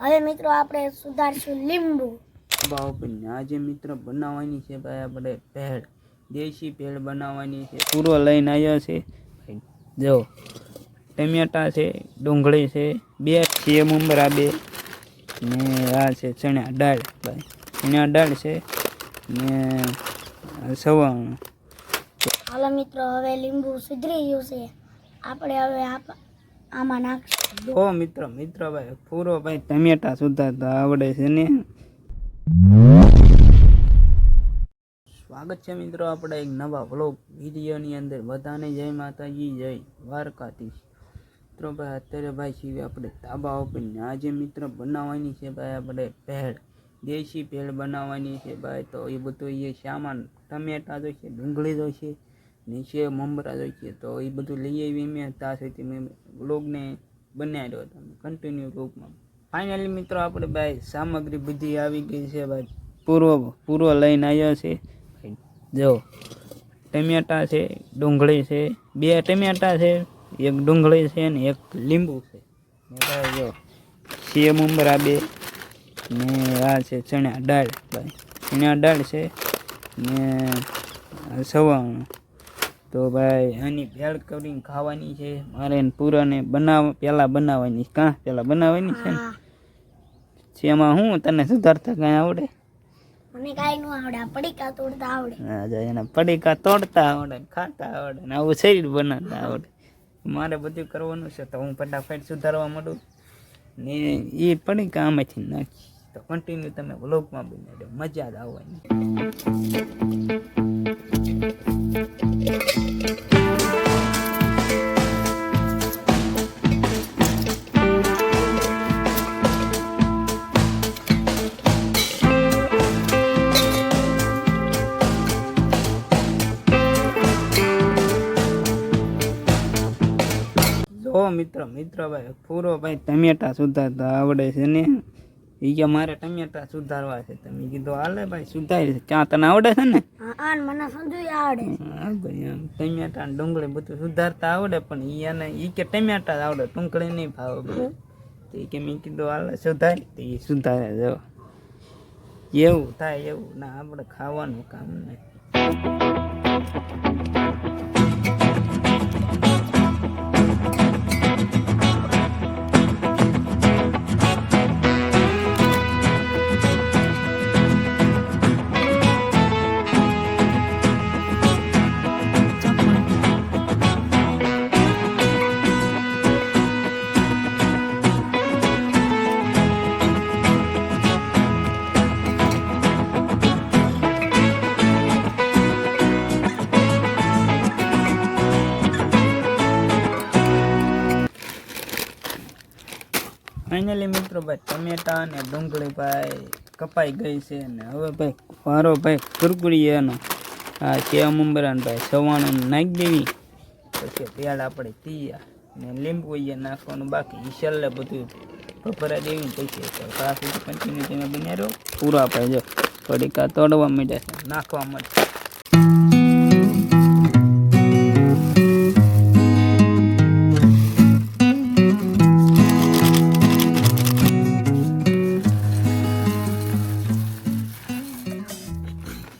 હવે મિત્રો આપણે સુધારશું લીંબુ. બાવપીને આજે મિત્ર બનાવવાની છે ભાઈ આપણે ભેળ દેશી ભેળ બનાવવાની છે. પૂરો લઈને આવ્યો છે. જો ટમેટા છે ડુંગળી છે બે છે મુંબરા બે ને આ છે ચણા દાળ ભાઈ. ચણા દાળ છે ને સવાણું. હાલો મિત્રો હવે લીંબુ સુધરી ગયું છે. આપણે હવે આપ- આમાં નાખશું. જો મિત્ર મિત્ર ભાઈ પૂરો ભાઈ ટમેટા સુધારતા આવડે છે ને. સ્વાગત છે મિત્રો આપણે એક નવા વ્લોગ વિડીયોની અંદર. બધાને જય માતાજી જય દ્વારકાધીશ. મિત્રો ભાઈ અત્યારે ભાઈ છીએ આપણે તાબા ઓપીને આજે મિત્ર બનાવવાની છે ભાઈ આપણે ભેળ દેશી ભેળ બનાવવાની છે ભાઈ. તો એ બધું એ સામાન ટમેટા જોઈશે ડુંગળી જોઈશે નીચે મમરા જોઈએ તો એ બધું લઈ આવી મેં ત્યાં સુધી મેં બ્લોગને બનાવ્યો તમે કન્ટિન્યુ વ્લોગમાં. ફાઇનલી મિત્રો આપણે ભાઈ સામગ્રી બધી આવી ગઈ છે ભાઈ. પૂરો પૂરો લઈને આવ્યો છે. જો, ટમેટા છે, ડુંગળી છે, બે ટમેટા છે, એક ડુંગળી છે ને એક લીંબુ છે. જો સેવ ઉમરા બે ને આ છે ચણા દાળ. ભાઈ, ચણા દાળ છે ને સવાણું. તો ભાઈ આની ભેળ કરીને ખાવાની છે. મારે પૂરાને બનાવ પહેલાં બનાવવાની કાં? પહેલાં બનાવવાની છે ને? છે એમાં હું તને સુધારતા કાંઈ આવડે? મને કાંઈ ન આવડે. પડીકા તોડતા આવડે. હા જો એના પડીકા તોડતા આવડે ખાતા આવડે ને આવું શરીર બનાવતા આવડે. મારે બધું કરવાનું છે તો હું ફટાફટ સુધારવા માંડું. ને એ પડીકા આમાંથી નાખી. તો કન્ટિન્યુ તમે વ્લોગમાં બની મજા જ આવવાની. જો મિત્ર મિત્ર ભાઈ પૂરો ભાઈ ટમેટા સુધારતા આવડે છે ને? એ કે મારે ટમેટા સુધારવા છે. તમે કીધું હાલે ભાઈ સુધારી છે. ક્યાં તને આવડે છે ને? મને આવડે ટમેટા ડુંગળી બધું સુધારતા આવડે પણ ઈ એને ઈ કે ટમેટા આવડે ડુંગળી નહીં ભાવે તો ઈ કે મેં કીધું હાલે સુધારી. તો એ સુધારે જો. એવું થાય એવું. ના આપણે ખાવાનું કામ નહીં. ફાઇનલી મિત્રો ભાઈ, ટમેટા અને ડુંગળી ભાઈ કપાઈ ગઈ છે ને હવે ભાઈ વારો ભાઈ કુરકુરી એનો. આ સેવ મુંબરાન ભાઈ, સવાણું નાખી દેવી. પછી પેડ આપણે તીયા ને લીંબુ એ નાખવાનું બાકી. છેલ્લે બધું ભભરા દેવી પછી તો કન્ટિન્યુ તમે બન્યા રહો. પૂરા ભાઈ જો, થોડીક તોડવા માંડ્યા છે, નાખવા માંડે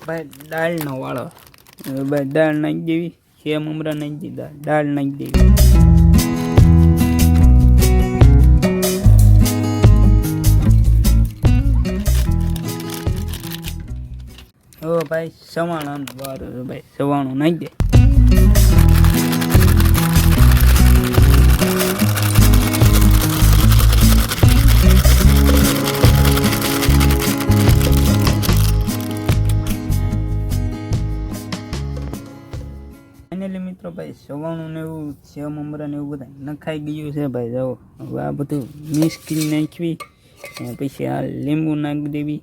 ભાઈ દાળનો વાળો. ભાઈ દાળ નાખી દેવી સેમ મમરા નાખી દીધા. દાળ નાખી દેવી. હવે ભાઈ સવાણાનો વારો છે ભાઈ, સવાણું નાખી દે. ભાઈ, સવાણું ને એવું સેવ મમરા ને એવું બધા. નખાઈ ગયું છે ભાઈ, જાઓ. હવે આ બધું મિક્સ કરી નાખવી પછી આ લીંબુ નાખી દેવી.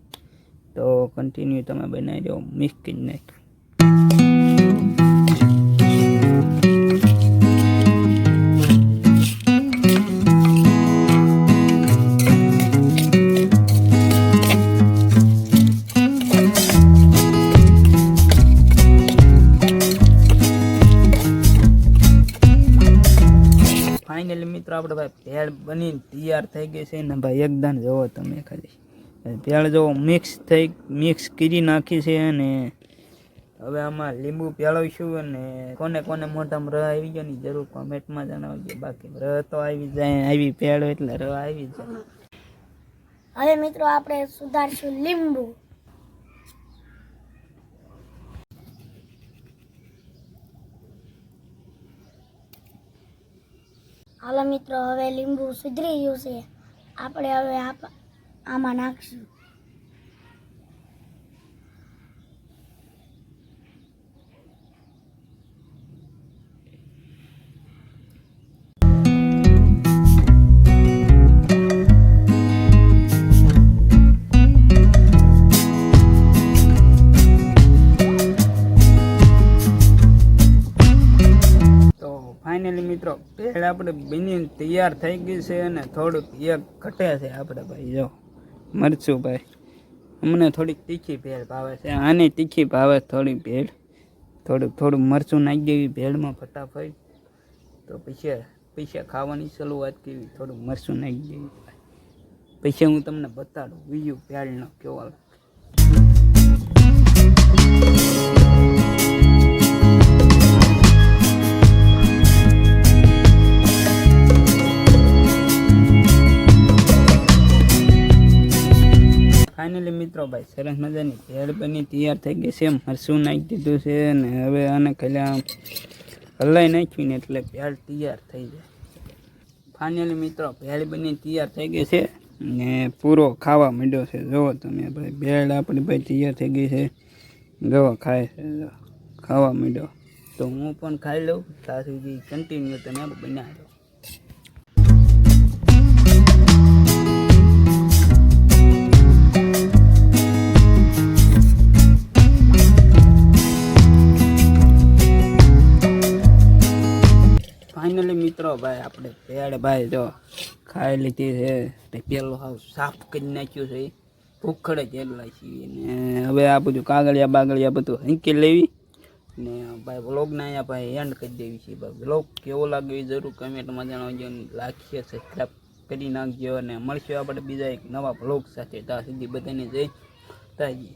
તો કન્ટિન્યુ તમે બનાવી દો, મિક્સ કરી નાખવી. બનીને તૈયાર થઈ ગઈ છે ને ભાઈ એકદમ જોવો તમે ખાલી. પહેલાં જો મિક્સ થઈ મિક્સ કરી નાખી છે અને હવે આમાં લીંબુ પેળવીશું અને કોને કોને મોઢામાં રહ આવી ગયો ની જરૂર કોમેન્ટમાં જણાવજો. બાકી રહ તો આવી જાય, આવી ભેળ એટલે રહ આવી જાય. હવે મિત્રો આપણે સુધારશું લીંબુ. હાલો મિત્રો હવે લીંબુ સુધરી ગયું છે. આપણે હવે આમાં નાખશું. ફાઇનલી મિત્રો ભેળ આપણે બનીને તૈયાર થઈ ગઈ છે અને થોડુંક એક ઘટે છે આપણે ભાઈ, જો. મરચું ભાઈ. અમને થોડીક તીખી ભેળ ભાવે છે. આની તીખી ભાવે થોડી ભેળ. થોડુંક થોડું મરચું નાખી દેવી ભેળમાં ફટાફટ. તો પછી પૈસા ખાવાની શરૂઆત કેવી? થોડું મરચું નાખી દેવી પછી હું તમને બતાડું બીજું ભેળનો કેવો ભાઈ, સરસ મજાની ભેળ બની તૈયાર થઈ ગઈ છે મરસું નાખી દીધું છે ને હવે આને આમ હલાઈ નાખ્યું ને એટલે ભેળ તૈયાર થઈ જાય. ફાઇનલી મિત્રો, ભેળ બની તૈયાર થઈ ગઈ છે ને પૂરો ખાવા માંડ્યો છે. જુઓ તમે ભાઈ, ભેળ આપણી ભાઈ તૈયાર થઈ ગઈ છે. જુઓ, ખાય છે ખાવા માંડ્યો. તો હું પણ ખાઈ લઉં ત્યાં સુધી કન્ટિન્યુ તમે બનાવી ભાઈ, આપણે પેડ ભાઈ જો ખાઈ લીધી છે. પેલું હાવ સાફ કરી નાખ્યું છે. ભૂખડે જેલા છીએ ને હવે આ બધું કાગળિયા બાગળિયા બધું હંકી લેવી ને ભાઈ વ્લોગને અહીંયા ભાઈ એન્ડ કરી દેવી છે. ભાઈ વ્લોગ કેવો લાગ્યો એ જરૂર કમેન્ટમાં જણાવજો લાખીએ સબસ્ક્રાઈબ કરી નાખજો અને મળશે આપણે બીજા એક નવા વ્લોગ સાથે. ત્યાં સુધી બધાને જય તાજી